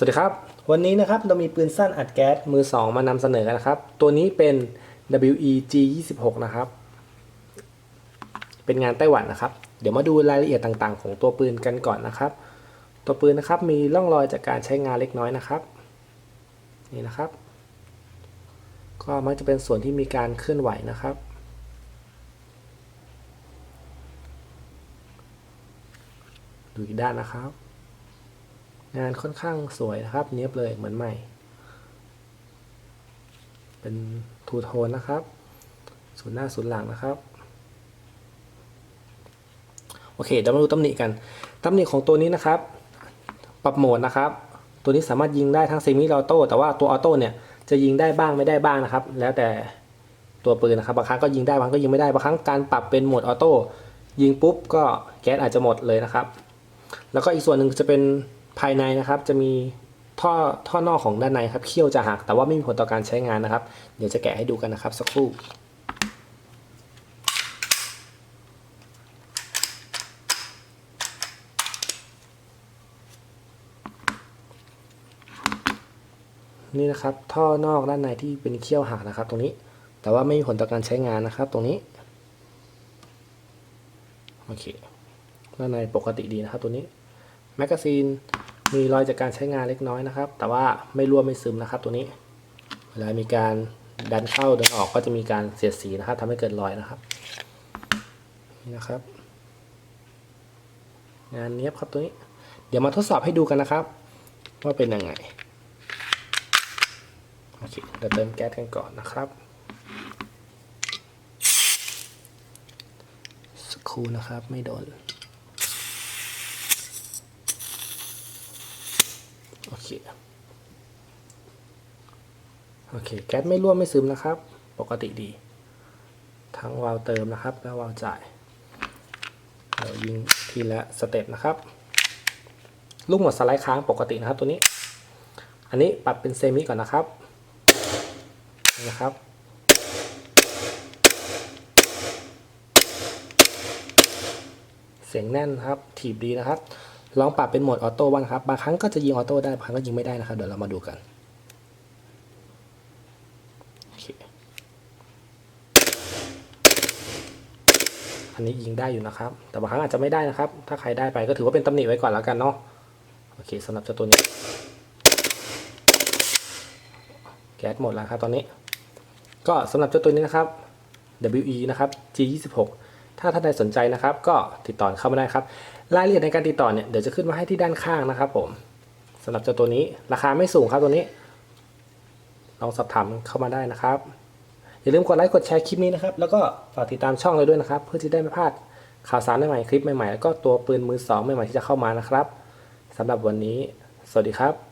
สวัสดีครับ วันนี้นะครับเรามีปืนสั้นอัดแก๊สมือ 2 มานำเสนอกันนะครับ ตัวนี้เป็น WEG 26นะครับ เป็นงานไต้หวันนะครับ เดี๋ยวมาดูรายละเอียดต่างๆ ของตัวปืนกันก่อนนะครับ ตัวปืนนะครับมีร่องรอยจากการใช้งานเล็กน้อยนะครับ นี่นะครับ ก็มักจะเป็นส่วนที่มีการเคลื่อนไหวนะครับ ดูอีกด้านนะครับ งานค่อนข้างสวยนะครับ เนี้ยบเลยเหมือนใหม่ เป็นทูโทนนะครับศูนหน้าศูนหลังนะครับ โอเคเดี๋ยวมาดูตำหนิกันตำหนิของตัวนี้นะครับ ปรับโหมดนะครับ ตัวนี้สามารถยิงได้ทั้งเซมิออโต้แต่ว่าตัวออโต้เนี่ยจะยิงได้บ้างไม่ได้บ้างนะครับ แล้วแต่ตัวปืนนะครับบางครั้งก็ยิงได้บางครั้งก็ยิงไม่ได้บางครั้งการปรับเป็นโหมดออโต้ยิงปุ๊บก็แก๊สอาจจะหมดเลยนะครับ แล้วก็อีกส่วนหนึ่งจะเป็น ภายในนะครับจะมีท่อท่อนอกของด้านในครับเขี้ยวจะหักแต่ว่าไม่มีผลต่อการใช้งานนะครับ เดี๋ยวจะแกะให้ดูกันนะครับสักครู่นี่นะครับท่อนอกด้านในที่เป็นเขี้ยวหักนะครับ ตรงนี้แต่ว่าไม่มีผลต่อการใช้งานนะครับ ตรงนี้โอเคด้านในปกติดีนะครับ ตัวนี้แมกกาซีน มีรอยจากการใช้งานเล็กน้อยนะครับ แต่ว่าไม่รั่วไม่ซึมนะครับ ตัวนี้ เวลามีการดันเข้าดันออกก็จะมีการเสียดสีนะครับทำให้เกิดรอยนะครับนี่นะครับ งานเนี้ยบครับตัวนี้ เดี๋ยวมาทดสอบให้ดูกันนะครับ ว่าเป็นยังไงโอเคเดี๋ยวเติมแก๊สกันก่อนนะครับสักครู่นะครับไม่โดน โอ เคโอเคแก๊สไม่รั่วไม่ซึมนะครับ ปกติดี ทั้งวาล์วเติมนะครับ และวาล์วจ่ายเรายิงทีละสเต็ปนะครับ ลูกหมดสไลด์ค้างปกตินะครับตัวนี้ อันนี้ปรับเป็นเซมิก่อนนะครับนะครับเสียงแน่นครับ ถีบดีนะครับ ลองปรับเป็นโหมดออโต้บ้างครับ บางครั้งก็จะยิงออโต้ได้ บางครั้งก็ยิงไม่ได้นะครับ เดี๋ยวเรามาดูกันโอเคอันนี้ยิงได้อยู่นะครับ แต่บางครั้งอาจจะไม่ได้นะครับ ถ้าใครได้ไปก็ถือว่าเป็นตำหนิไว้ก่อนแล้วกันเนาะ โอเคสำหรับเจ้าตัวนี้ แก๊สหมดแล้วครับตอนนี้ ก็สำหรับเจ้าตัวนี้นะครับ WE นะครับ G26 ถ้าท่านใดสนใจนะครับ ก็ติดต่อเข้ามาได้ครับ รายละเอียดในการติดต่อเนี่ยเดี๋ยวจะขึ้นมาให้ที่ด้านข้างนะครับ ผมสำหรับเจ้าตัวนี้ราคาไม่สูงครับตัวนี้ลองสอบถามเข้ามาได้นะครับ อย่าลืมกดไลค์กดแชร์คลิปนี้นะครับ แล้วก็ฝากติดตามช่องเราด้วยนะครับ เพื่อที่ได้ไม่พลาดข่าวสารใหม่ๆคลิปใหม่ๆแล้วก็ตัวปืนมือสองใหม่ๆที่จะเข้ามานะครับสำหรับวันนี้ สวัสดีครับ